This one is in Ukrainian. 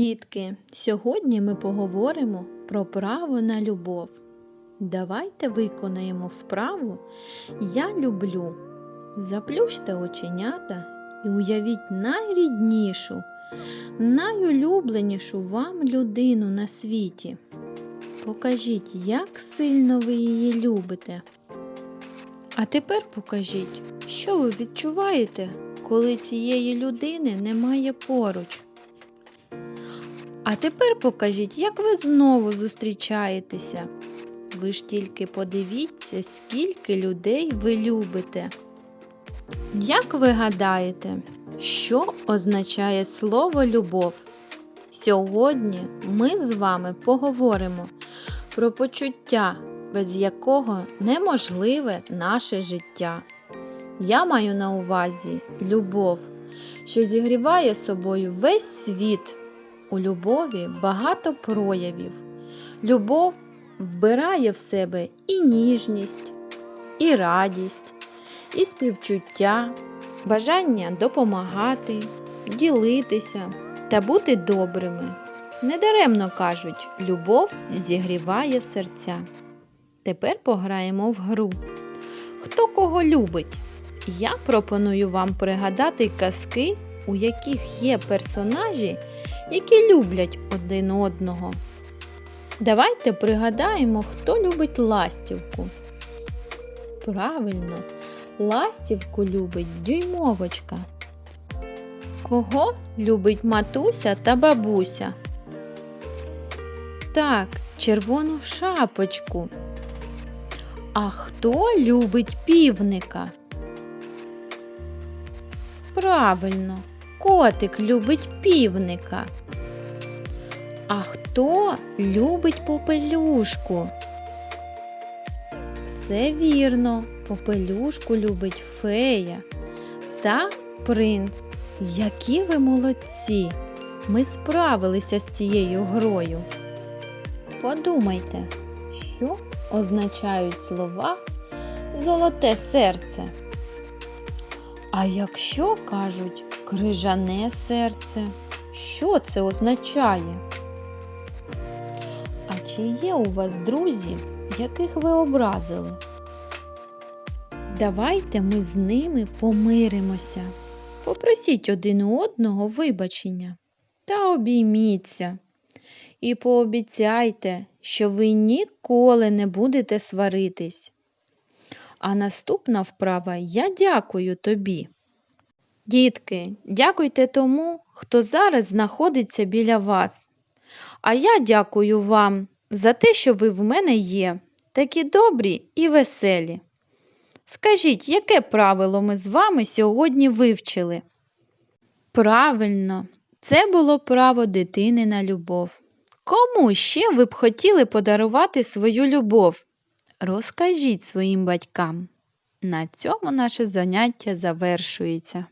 Дітки, сьогодні ми поговоримо про право на любов. Давайте виконаємо вправу Я люблю. Заплющте оченята і уявіть найріднішу, найулюбленішу вам людину на світі. Покажіть, як сильно ви її любите. А тепер покажіть, що ви відчуваєте, коли цієї людини немає поруч. А тепер покажіть, як ви знову зустрічаєтеся. Ви ж тільки подивіться, скільки людей ви любите. Як ви гадаєте, що означає слово любов? Сьогодні ми з вами поговоримо про почуття, без якого неможливе наше життя. Я маю на увазі любов, що зігріває собою весь світ. У любові багато проявів. Любов вбирає в себе і ніжність, і радість, і співчуття, бажання допомагати, ділитися та бути добрими. Недаремно кажуть, любов зігріває серця. Тепер пограємо в гру. Хто кого любить? Я пропоную вам пригадати казки, у яких є персонажі, які люблять один одного. Давайте пригадаємо, хто любить ластівку. Правильно, ластівку любить дюймовочка. Кого любить матуся та бабуся? Так, червону шапочку. А хто любить півника? Правильно, котик любить півника. А хто любить попелюшку? Все вірно, попелюшку любить фея та принц. Які ви молодці! Ми справилися з цією грою. Подумайте, що означають слова золоте серце. А якщо кажуть крижане серце, що це означає? А чи є у вас друзі, яких ви образили? Давайте ми з ними помиримося. Попросіть один у одного вибачення та обійміться. І пообіцяйте, що ви ніколи не будете сваритись. А наступна вправа я дякую тобі. Дітки, дякуйте тому, хто зараз знаходиться біля вас. А я дякую вам за те, що ви в мене є, такі добрі і веселі. Скажіть, яке правило ми з вами сьогодні вивчили? Правильно, це було право дитини на любов. Кому ще ви б хотіли подарувати свою любов? Розкажіть своїм батькам. На цьому наше заняття завершується.